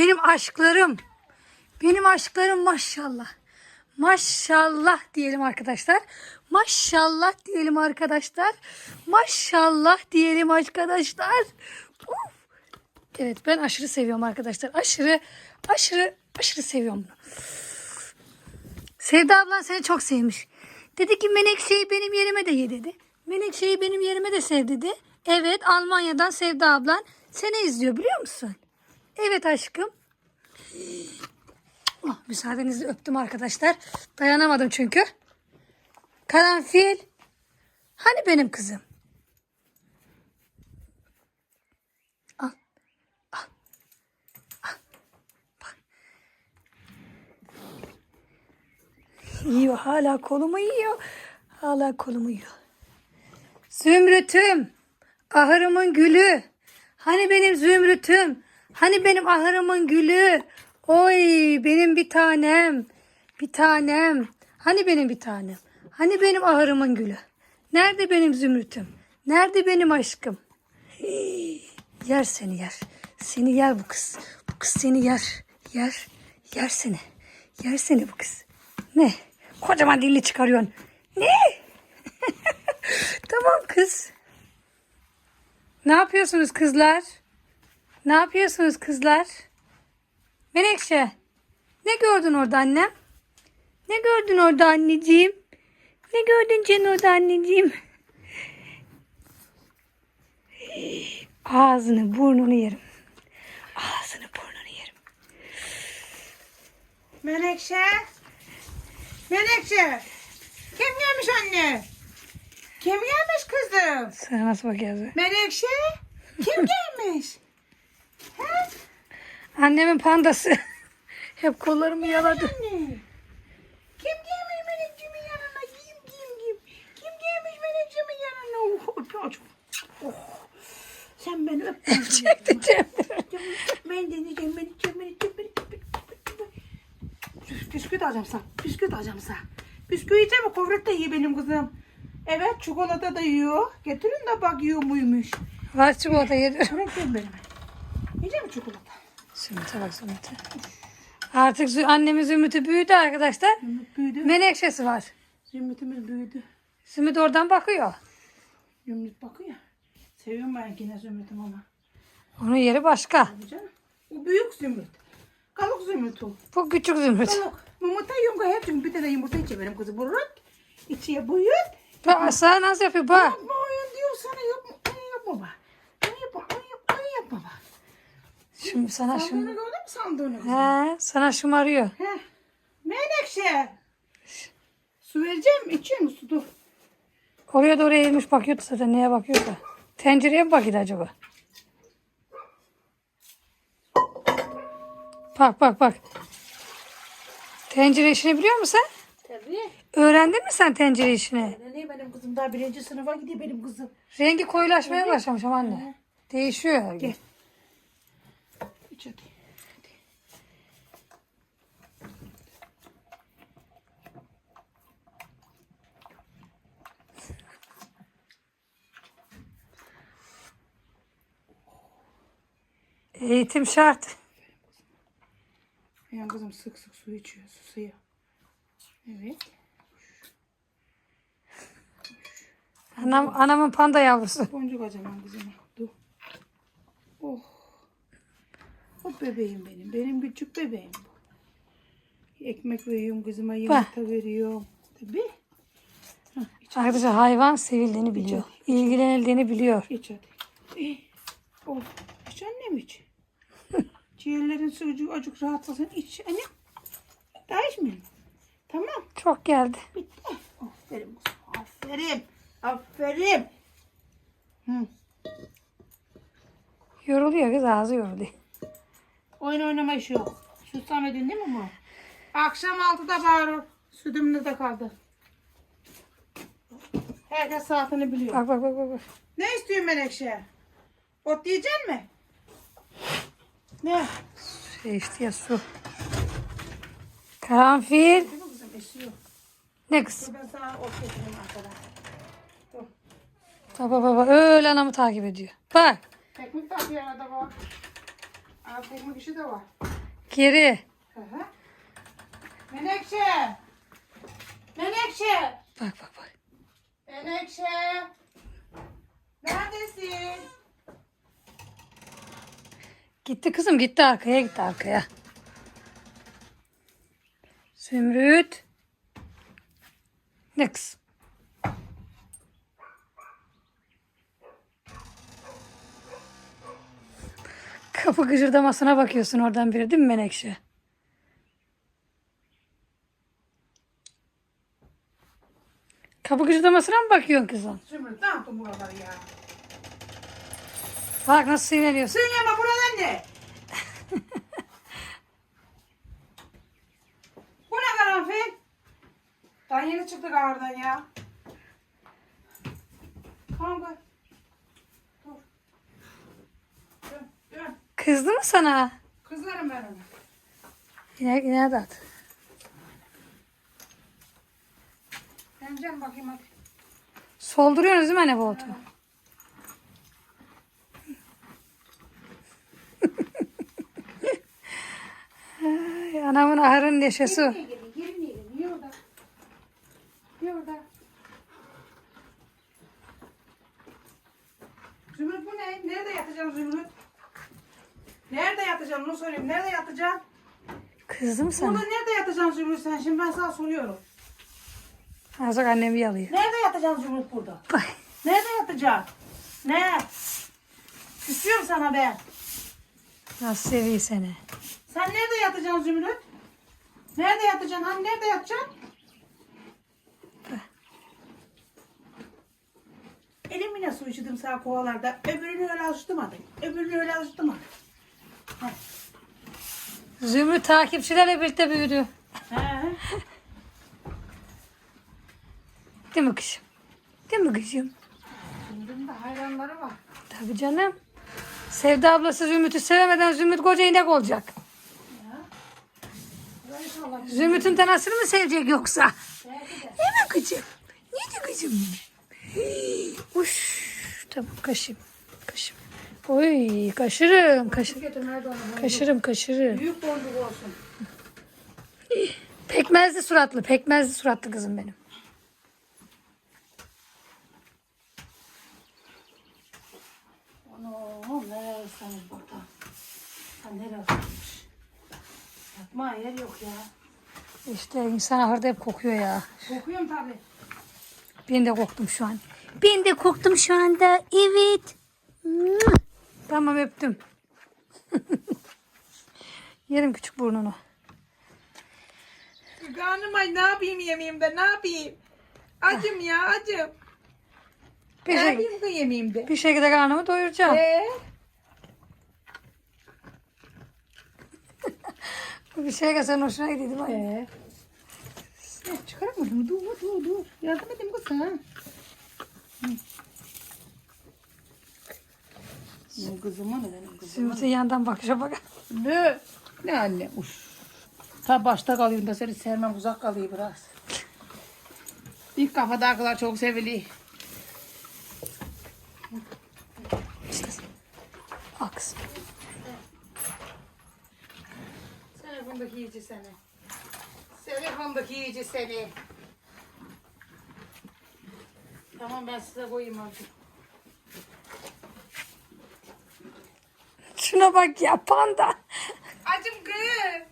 Benim aşklarım. Benim aşklarım maşallah. Maşallah diyelim arkadaşlar. Maşallah diyelim arkadaşlar. Maşallah diyelim arkadaşlar. Uf. Evet ben aşırı seviyorum arkadaşlar. Aşırı aşırı aşırı seviyorum bunu. Sevda ablan seni çok sevmiş. Dedi ki Menekşe'yi benim yerime de ye dedi. Menekşe'yi benim yerime de sev dedi. Evet Almanya'dan Sevda ablan seni izliyor biliyor musun? Evet aşkım. Oh, müsaadenizle öptüm arkadaşlar. Dayanamadım çünkü. Karanfil. Hani benim kızım? Al. Al. Al. Bak. Yiyor. Hala kolumu yiyor. Hala kolumu yiyor. Zümrütüm. Ahırımın gülü. Hani benim zümrütüm. Hani benim ahırımın gülü. Oy benim bir tanem. Bir tanem. Hani benim bir tanem. Hani benim ahırımın gülü. Nerede benim zümrütüm? Nerede benim aşkım? Hii, Yer seni yer. Seni yer bu kız. Bu kız seni yer. Yer. Yer seni. Yer seni bu kız. Ne? Kocaman dilli çıkarıyorsun. Ne? tamam kız. Ne yapıyorsunuz kızlar? Ne yapıyorsunuz kızlar? Menekşe. Ne gördün orada annem? Ne gördün orada anneciğim? Ne gördün Cen orada anneciğim? Ağzını burnunu yerim. Ağzını burnunu yerim. Menekşe. Menekşe. Kim gelmiş anne? Kim gelmiş kızım? Sana nasıl bakıyorsun? Menekşe. Kim gelmiş? Annemin pandası. Hep kollarımı yaladı. Anne. Kim gelmiş Menekşe'min yanına? Kim kim kim? Kim gelmiş Menekşe'min yanına? Oh, öp. Oh. Sen beni öp. Çekti. Ben deneyeceğim. Beni çek, beni çek, beni çek. Bisküvit alacağım sana. Bisküvit alacağım sana. Bisküvi yiyecek mi? Kovret de yiyor benim kızım. Evet çikolata da yiyor. Getirin de bak yiyor muymuş. Var çikolata yedir. Kovret benim. Çikolata? Zümrüt'e bak Zümrüt'e. Artık annemin Zümrüt'ü büyüdü arkadaşlar. Zümrüt büyüdü. Menekşesi var. Zümrütümüz büyüdü. Zümrüt oradan bakıyor. Zümrüt bakıyor. Seviyorum ben yine Zümrüt'üm ama. Onun yeri başka. O büyük Zümrüt. Kalık Zümrüt o. Bu küçük Zümrüt. Kalık. Yumurta yiyorum hep çünkü bir tane yumurta içiyor benim kızım. Buruk. İçiye buyur. Bak sana nasıl yapıyor bak. Yapma oyun diyor sana yapma. Onu yapma bak. Onu yapma. Onu yapma. Onu yapma bak. Şimdi sana Sandığını şunu. gördün mü sandığını? kızım? He, sana şımarıyor. Heh. Menekşe. Su vereceğim mi? İçiyor musun? Dur. Oraya da oraya eğilmiş bakıyordu zaten neye bakıyorsa. Tencereye mi bakıyordu acaba? Bak bak bak. Tencere işini biliyor musun sen? Tabii. Öğrendin mi sen tencere işini? Ne benim kızım daha birinci sınıfa gidiyor benim kızım. Rengi koyulaşmaya başlamış ama anne. Değişiyor her gün. Gel. Hadi. hadi. Eğitim şart. Yani kızım sık sık su içiyor. Susuyor. Evet. Anam, anamın panda yavrusu. Boncuk acamam kızıma. Dur. Oh. O bebeğim benim. Benim küçük bebeğim bu. Ekmek veriyorum kızıma. Yumurta veriyorum. Tabii. Hah, iç, Arkadaşlar hayvan sevildiğini biliyor. İlgilenildiğini biliyor. iç hadi. Eh. Oh. İç annem iç. Ciğerlerin suyu acık rahatlasın. İç annem. Daha içmeyin. Tamam. Çok geldi. Bitti. Aferin kızım. Aferin. Aferin. Hı. Yoruluyor kız ağzı yoruluyor. Oyun oynama işi yok. Susamedin değil mi bu? Akşam altıda bağırır. Sütümde de kaldı. Herkes saatini biliyor. Bak bak bak bak. Ne istiyorsun Menekşe? Ot yiyecek mi? Ne? Şey işte ya su. Karanfil. Esiyor. Ne kız? Ben sana ot getireyim arkadan. Dur. Baba baba öyle anamı takip ediyor. Bak. De atıyor arada bak. Alt ekmek işi de var. Geri. Hı hı. Menekşe. Menekşe. Bak bak bak. Menekşe. Neredesin? Gitti kızım gitti arkaya gitti arkaya. Zümrüt. Ne kız? Kapı gıcırdamasına bakıyorsun oradan biri değil mi Menekşe? Kapı gıcırdamasına mı bakıyorsun kızım? Zümrüt ne yaptın buraları ya? Bak nasıl sinirleniyorsun. Söyleme buradan ne? Bu ne karanfil? Daha yeni çıktık ağırdan ya. Tamam dur. Kızdı mı sana? Kızlarım ben ona. Yine, yine de at. Emeceğim bakayım hadi. Solduruyorsunuz değil mi anne bu otu? Ay, anamın ahırın neşesi. Gelin? Geri niye gelin? Niye orada? Niye orada? Zümrüt bu ne? Nerede yatacaksın Zümrüt? Nerede yatacaksın onu söyleyeyim. Nerede yatacaksın? Kızdım sana. Burada nerede yatacaksın Zümrüt sen? Şimdi ben sana soruyorum. Azıcık annem yalıyor. Nerede yatacaksın Zümrüt burada? Bak. Nerede yatacaksın? Ne? Küsüyorum sana ben. Nasıl seviyor seni. Sen nerede yatacaksın Zümrüt? Nerede yatacaksın? Hani nerede yatacaksın? Elimine su içtim sağ kovalarda. Öbürünü öyle alıştırmadım. Öbürünü öyle alıştırmadım. Zümrüt takipçilerle birlikte büyüdü. He. Değil mi kızım? Değil mi kızım? Zümrüt'ün de hayranları var. Tabii canım. Sevda ablası Zümrüt'ü sevemeden Zümrüt koca inek olacak. Zümrüt'ün tanasını mı sevecek yoksa? Belki de. Değil mi kızım? Neydi kızım? Uş. Tamam. Kaşım. Oy kaşırım. Kaşır, Getir nerede onu? kaşırım kaşırım. Büyük boncuk olsun. Pekmezli suratlı. Pekmezli suratlı kızım benim. Nereye alırsanız burada. Ha nereye. Yatma yer yok ya. İşte insan ahırda hep kokuyor ya. Kokuyorum tabii. Ben de koktum şu an. Ben de koktum şu anda. Evet. Tamam öptüm. Yerim küçük burnunu. Karnım ay ne yapayım yemeğimde ne yapayım? Acım ya acım. Bir, Ne şey, yapayım da yemeğimde? bir şekilde karnımı doyuracağım. Ee? Bir şey sen hoşuna gidiyor değil mi? Ee? Çıkaramadım. Dur dur dur. Yardım edeyim kız sana. Ne kızıma ne benim kızıma. Zümrüt'ün yandan bakışa bak. Ne? Ne anne? Uf. Ta başta kalıyorum da seni sevmem uzak kalıyor biraz. İlk kafadakiler çok seviliyor. İşte. Aks. Fındık yiyici seni. Fındık yiyici seni. Tamam ben size koyayım artık. Şuna bak ya panda. Acım kız.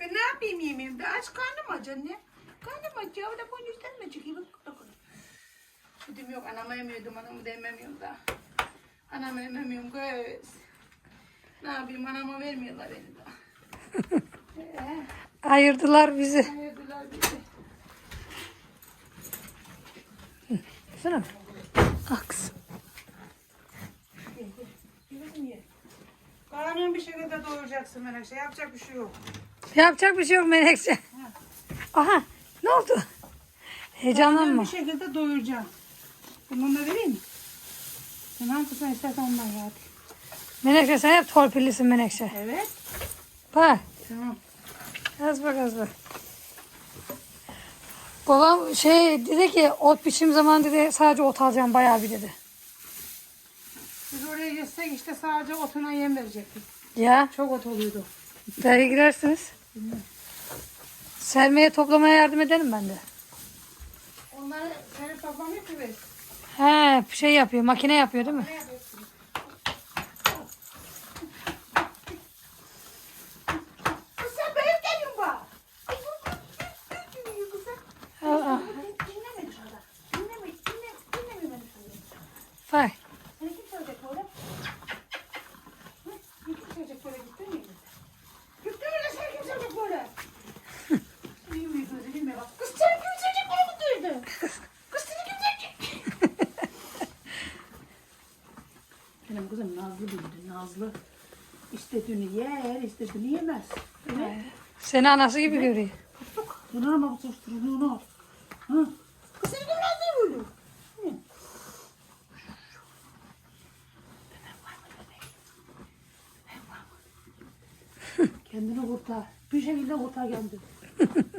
Ben ne yapayım yemeğimde? Aç karnım aç anne. Karnım aç ya. O da bunun üstten mi bak. Sütüm yok. Anama yemiyordum. Anamı da ememiyorum da. Anama ememiyorum kız. Ne yapayım? Anama vermiyorlar beni daha. Ee, Ayırdılar bizi. ayırdılar bizi. Şuna bak. Aks. Yürüdüm ye. Karnını bir şekilde doyuracaksın Menekşe. Yapacak bir şey yok. Yapacak bir şey yok Menekşe. Aha ne oldu? Heyecanlanma. Bir şekilde doyuracağım. Bundan da vereyim mi? Sen hangisini istersen ondan ya. Menekşe sen hep torpillisin Menekşe. Evet. Bak Tamam. az bak az bak. Babam şey dedi ki ot biçim zaman dedi sadece ot alacağım bayağı bir dedi. Biz oraya gitsek işte sadece otuna yem verecektik. Ya Çok ot oluyordu. belki girersiniz. Sermeye toplamaya yardım ederim ben de. Onları senin babam yapıyor. He şey yapıyor makine yapıyor değil mi? Kız sen benim geliyorsun bak. Kız bu- bu- bu- dinliyor kızım. Aa, Dinleme dışarıda. Dinleme, dinleme, dinleme beni söyle. Vay. Seni kim söyleyecek böyle? Hı? Kim söyleyecek böyle gittin mi? Gittin mi lan seni kim söyleyecek böyle? İyi mi gözü değil mi? Bak, Kız seni kim söyleyecek böyle mi duydu? Kız seni kim söyleyecek? Benim kızım Nazlı büyüdü, Nazlı. İstediğini yer, istediğini yemez. Evet. Seni anası gibi görüyor. Bak, bunu ama bu soruşturuluğunu al. Hı. Kız seni kim Nazlı'yı böyle? Hı. Kendini kurtar. Bir şekilde kurtar kendini.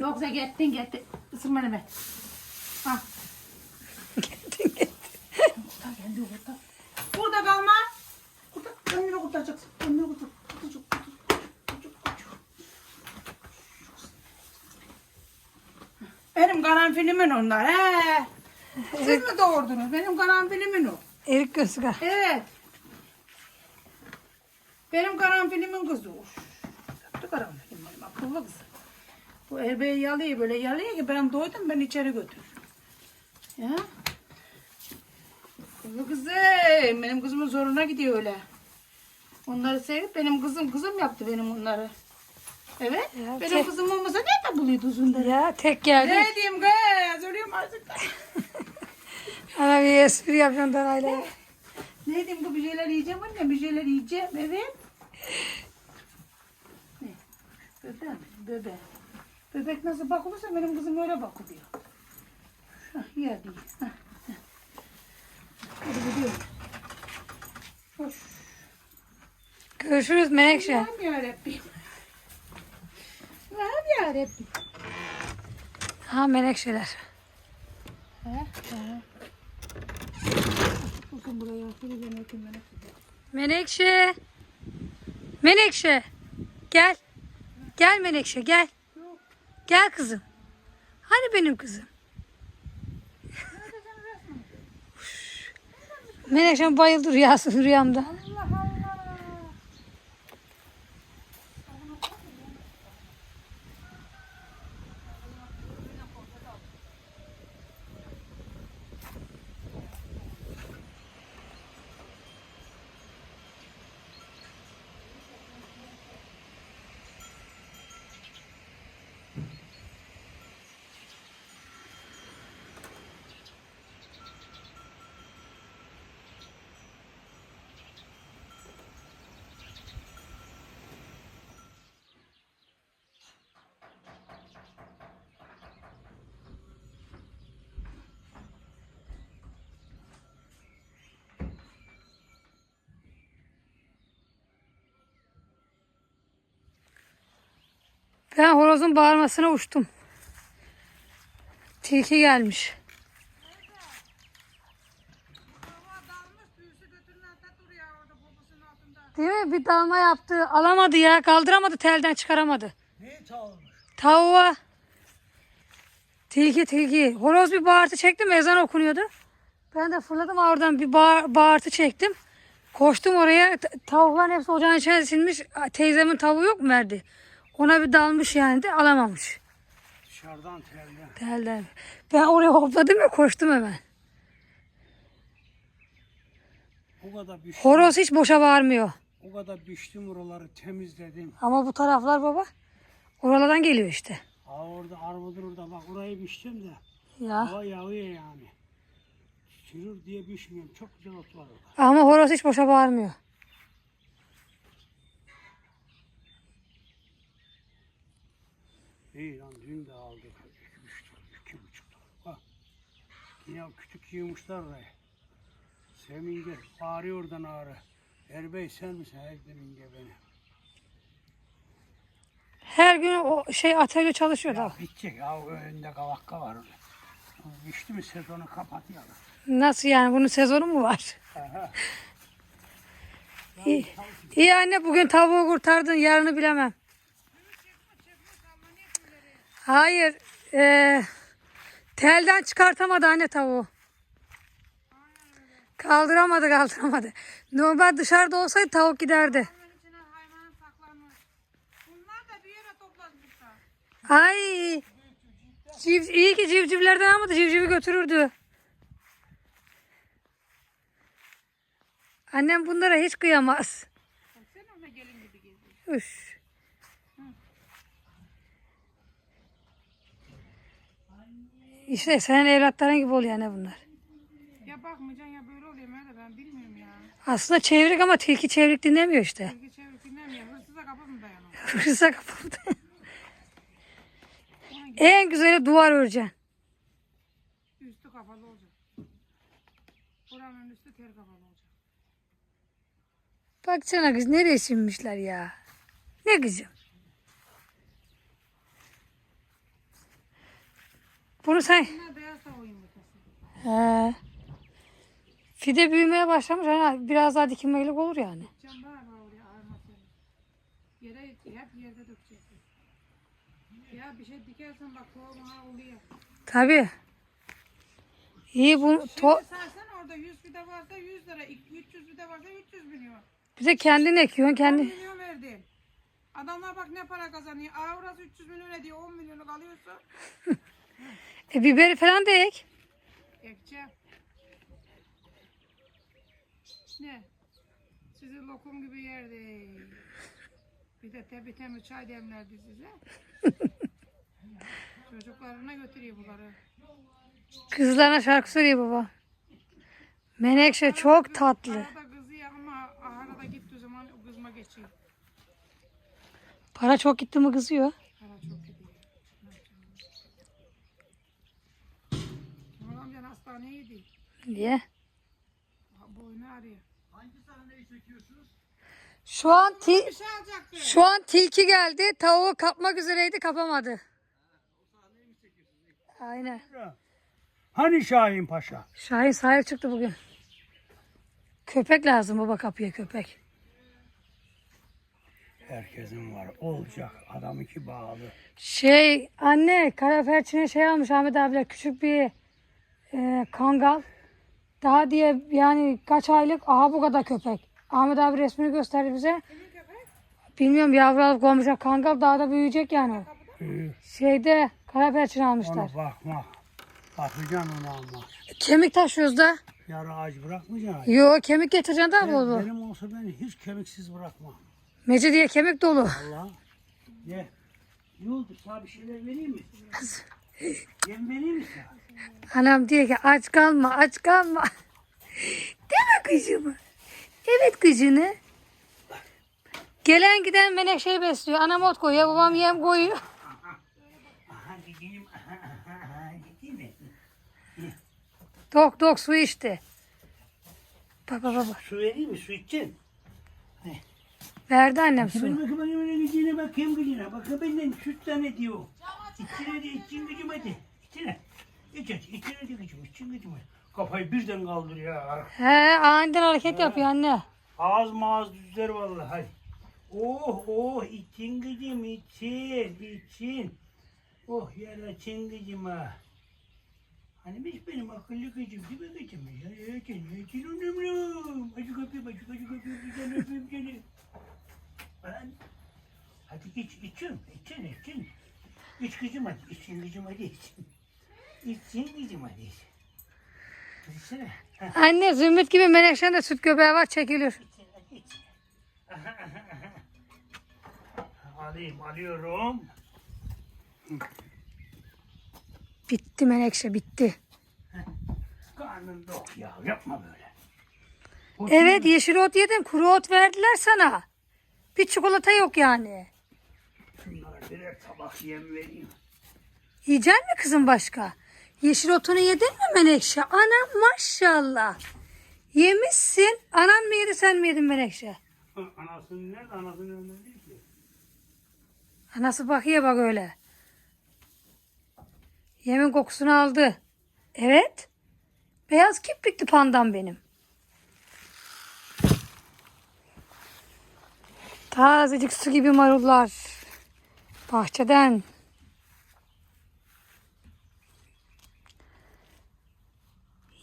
Yoksa gittin gittin. Isırma deme. Ha. kurtar kendini kurtar. Burada kalma. Kurtar. Kendini kurtaracaksın. Kendini. Kurtar. Kurtar. Benim karanfilimin onlar. He. Siz mi doğurdunuz? Benim karanfilimin o. Erik Gözgar. Evet. Benim karanfilimin kızı o. Yaptı karanfilim benim akıllı kız. Bu erbeği yalıyor böyle yalıyor ki ben doydum ben içeri götür. Ya. Akıllı kızım. Benim kızımın zoruna gidiyor öyle. Onları sevip benim kızım kızım yaptı benim onları. Evet. Ya, benim tek- kızım olmasa nerede buluyordu uzunları? Ya tek geldi. Ne diyeyim kız? Ölüyorum artık. Ana bir espri yapıyorsun Danayla. Ne diyeyim bu bir şeyler yiyeceğim anne bir şeyler yiyeceğim evet. Ne? Bebe? Bebe. Bebek nasıl bakılırsa benim kızım öyle bakılıyor. Hah yer değil. Hah. Hadi gidiyorum. Hoş. Görüşürüz Menekşe. Allah'ım yarabbim. Allah'ım yarabbim. Ha Menekşeler. He? He. Bakın buraya. Yemek yemek. Menekşe. Menekşe. Gel. Gel Menekşe gel. Gel kızım. Hani benim kızım? Menekşe bayıldı rüyası rüyamda. Allah Allah. Ben horozun bağırmasına uçtum. Tilki gelmiş. Değil mi? Bir dalma yaptı. Alamadı ya. Kaldıramadı. Telden çıkaramadı. Ne tavırmış? Tavuğa. Tilki tilki. Horoz bir bağırtı çektim. Ezan okunuyordu. Ben de fırladım oradan bir bağır, bağırtı çektim. Koştum oraya. Ta- Tavukların hepsi ocağın içine sinmiş. Teyzemin tavuğu yok mu verdi? Ona bir dalmış yani de alamamış. Dışarıdan telden. Telden. Ben oraya hopladım ya koştum hemen. O kadar düştüm. Horoz hiç boşa bağırmıyor. O kadar düştüm oraları temizledim. Ama bu taraflar baba. Oralardan geliyor işte. Ha orada armudun orada bak orayı biçtim de. Ya. Hava yağıyor yani. Çürür diye biçmiyorum. Çok güzel ot var orada. Ama horoz hiç boşa bağırmıyor. İyi lan dün de aldık. İki buçuk, iki buçuk. Bak. Yine küçük yığmışlar oraya. Seminge ağrıyor oradan ağrı. Erbey sen misin? Her deminge beni. Her gün o şey atölye çalışıyor da. Ya bitecek ya önünde kavakka var. Düştü mü sezonu kapatıyorlar. Nasıl yani bunun sezonu mu var? Aha. İyi, iyi anne bugün tavuğu kurtardın yarını bilemem. Hayır. eee, telden çıkartamadı anne tavuğu. Kaldıramadı kaldıramadı. Normal dışarıda olsaydı tavuk giderdi. Ay. Civ, iyi ki civcivlerden almadı. Civcivi götürürdü. Annem bunlara hiç kıyamaz. Baksana ona gelin gibi geziyor. İşte senin evlatların gibi oluyor anne bunlar. Ya bakmayacaksın ya böyle oluyor öyle ben bilmiyorum ya. Aslında çevrik ama tilki çevrik dinlemiyor işte. Bilgi çevir dinlemiyor. Hırsıza kapı mı dayanıyor? Hırsa kapıldı. en güzeli duvar öreceksin. Üstü kapalı olacak. Buranın üstü ter kapalı olacak. Baksana kız nereye sinmişler ya. Ne kızım. Bunu sen... He. Fide büyümeye başlamış. Hani biraz daha dikilmelik olur yani. Yere hep yerde dökeceksin. Ya bir şey dikersen bak tohumuna oluyor. Tabii. İyi bu to sarsan orada 100 fide varsa 100 lira, 300 fide varsa 300 milyon. bir de kendin ekiyorsun 10 kendi. milyon verdin. Adamlar bak ne para kazanıyor. Aa orası 300 milyon ediyor 10 milyonu alıyorsa. E biberi falan da ek. Ekeceğim. Ne? Sizi lokum gibi yerdi. Bir de tebi temiz çay demlerdi size. Çocuklarına götürüyor bunları. Kızlarına şarkı söylüyor baba. Menekşe çok tatlı. Arada kızıyor ama arada gittiği zaman kızma geçiyor. Para çok gitti mi kızıyor. Para çok hastaneye gidiyor. Niye? Boynu ağrıyor. Şu an ti Bir şey alacaktı. şu an tilki geldi. Tavuğu kapmak üzereydi kapamadı. Aynen. Hani Şahin Paşa? Şahin sahip çıktı bugün. Köpek lazım baba kapıya köpek. Herkesin var. Olacak. Adam iki bağlı. Şey anne karaferçine şey almış Ahmet abiler küçük bir e, kangal. Daha diye yani kaç aylık aha bu kadar köpek. Ahmet abi resmini gösterdi bize. Bilmiyorum yavru alıp koymuşlar kangal daha da büyüyecek yani. Ee, Şeyde karaferçine almışlar. ona bakma. Bakacaksın ona ama. Kemik taşıyoruz da. Yarı ağaç bırakmayacaksın. Yo kemik getireceksin daha bol bol. benim olsa ben hiç kemiksiz bırakmam. Mecidiye kemik dolu. Allah. Ne? Ne oldu? Sana bir şeyler vereyim mi? Yem vereyim mi sana? Anam diyor ki aç kalma aç kalma. Deme kızımı. Evet kızını. Gelen giden menekşeyi besliyor. Anam ot koyuyor babam yem koyuyor. Mi? Dok dok su içti. Baba baba. Su vereyim mi? Su içeceksin. Verdi annem su. bakayım bakayım gideceğine bakayım gideceğine. Bakın benden sütten ne diyor. İçine de için gücüm hadi. İçine. İç aç. İçine gücüm. İçin gücüm hadi. Kafayı birden kaldır ya. He aniden hareket yapıyor anne. Ağız mağaz düzler vallahi. Hadi. Oh oh için gücüm için için. Oh yara için gücüm ha. Hani biz benim akıllı gücüm değil mi gücüm? Ya için için önemli. Acık öpeyim acık acık öpeyim. Güzel öpeyim seni. Ben. Hadi iç için için için. İç gücüm hadi için gücüm hadi için. Anne zümrüt gibi menekşen de süt göbeği var çekilir. Alayım, alıyorum. Bitti menekşe bitti. Karnın dok ya, yapma böyle. O Evet yeşil ot yedin kuru ot verdiler sana. Bir çikolata yok yani. Şunlara birer tabak yem vereyim. Yiyecek mi kızım başka? Yeşil otunu yedin mi Menekşe? Anam maşallah. Yemişsin. Anan mı yedi sen mi yedin Menekşe? Anasının nerede? Anasının önünde değil ki. Anası bakıyor bak öyle. Yemin kokusunu aldı. Evet. Beyaz kirpikli pandam benim. Tazecik su gibi marullar. Bahçeden.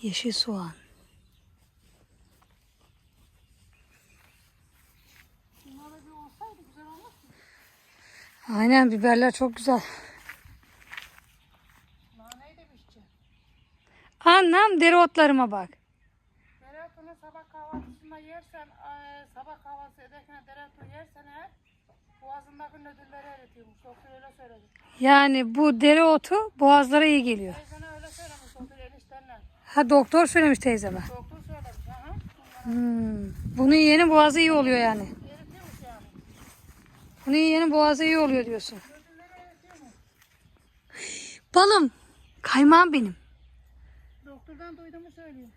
Yeşil soğan. Aynen biberler çok güzel. Annem dereotlarıma bak. Dereotunu sabah kahvaltısında yersen, eee, sabah kahvaltısı ederken dereotu yersen eğer boğazındaki nödülleri eritiyormuş. Doktor öyle söyledi. Yani bu dereotu boğazlara iyi geliyor. Teyzene öyle söylemiş doktor eniştenle. Ha doktor söylemiş teyzeme. Doktor söylemiş. Aha. Hmm. Bunu yiyenin boğazı iyi oluyor yani. Bunu yiyenin boğazı iyi oluyor diyorsun. Balım. Kaymağım benim. Doktordan duyduğumu söylüyor.